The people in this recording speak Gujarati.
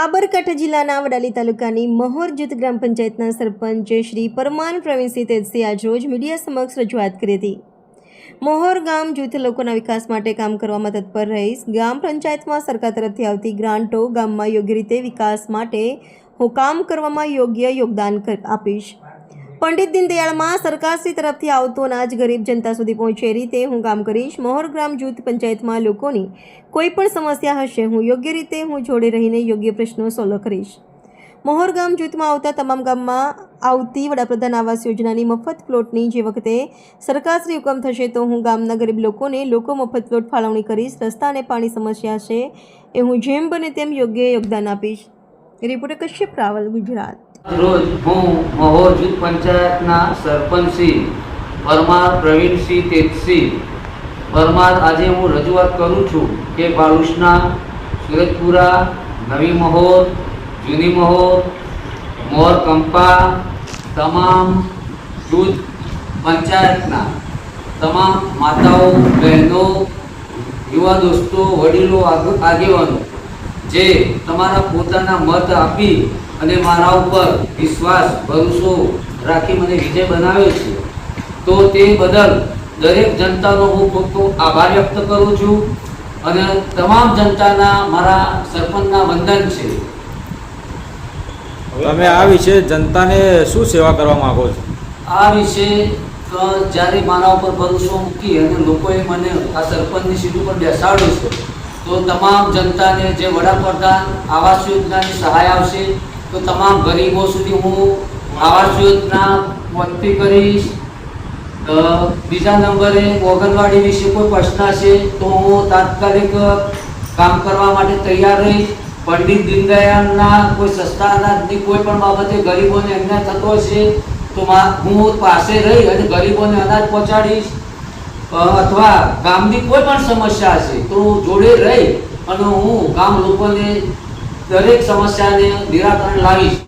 સાબરકાંઠા જિલ્લાના વડાલી તાલુકાની મહોર જૂથ ગ્રામ પંચાયતના સરપંચ શ્રી પરમાન પ્રવીણસિંહ તેજસી આજરોજ મીડિયા સમક્ષ રજૂઆત કરી હતી. મહોર ગામ જૂથ લોકોના વિકાસ માટે કામ કરવામાં તત્પર રહીશ ગ્રામ પંચાયતમાં સરકાર તરફથી આવતી ગ્રાન્ટો ગામમાં યોગ્ય રીતે વિકાસ માટે હું કામ કરવામાં યોગ્ય યોગદાન આપીશ. પંડિત દીનદયાળમાં સરકારશ્રી તરફથી આવતો અનાજ ગરીબ જનતા સુધી પહોંચે રીતે હું કામ કરીશ. મહોર ગ્રામ જૂથ પંચાયતમાં લોકોની કોઈ પણ સમસ્યા હશે, હું યોગ્ય રીતે હું જોડે રહીને યોગ્ય પ્રશ્નો સોલ્વ કરીશ. મહોર ગામ જૂથમાં આવતા તમામ ગામમાં આવતી વડાપ્રધાન આવાસ યોજનાની મફત પ્લોટની જે વખતે સરકારશ્રી હુકમ થશે તો હું ગામના ગરીબ લોકોને લોકો મફત પ્લોટ ફાળવણી કરીશ. રસ્તા અને પાણી સમસ્યા છે એ હું જેમ બને તેમ યોગ્ય યોગદાન આપીશ. રિપોર્ટર કશ્યપ રાવલ, ગુજરાત. રોજ હું મહો જૂથ પંચાયતના સરપંચશ્રી પરમાર પ્રવીણસિંહ તેજસિંહ પરમાર, આજે હું રજૂઆત કરું છું કે બાલુસના સુરજપુરા નવી મહોર, જૂની મહોર, મોર કંપા, તમામ જૂથ પંચાયતના તમામ માતાઓ, બહેનો, યુવા દોસ્તો, વડીલો આગેવાનો, જે તમારા પોતાના મત આપી અને મારા ઉપર વિશ્વાસ ભરોસો રાખી મને વિજય બનાવ્યો છે. તો તે બદલ દરેક જનતાનો હું ખૂબ ખૂબ આભાર વ્યક્ત કરું છું અને તમામ જનતાના મારા સરપંચના વંદન છે. તમે આ વિશે જનતાને શું સેવા કરવા માંગો છો? આ વિશે જ્યારે મારા ઉપર ભરોસો મૂકી અને લોકોએ મને આ સરપંચની સીટ ઉપર બેસાડ્યો છે તો તમામ જનતાને જે વડાપ્રધાન આવાસ યોજનાની સહાય આવશે તો તમામ ગરીબો સુધી હું આવાસ યોજના પહોંચતી કરીશ. બીજા નંબરે ઓગણવાડી વિશે કોઈ પ્રશ્ન છે તો હું તાત્કાલિક કામ કરવા માટે તૈયાર રહીશ. પંડિત દીનદયાળના કોઈ સસ્તા અનાજની કોઈ પણ બાબતે ગરીબોને અન્યાય થતો છે તો હું પાસે રહી અને ગરીબોને અનાજ પહોંચાડીશ. અથવા ગામની કોઈ પણ સમસ્યા હશે તો જોડે રહી અને હું ગામ લોકોને દરેક સમસ્યાને નિરાકરણ લાવીશ.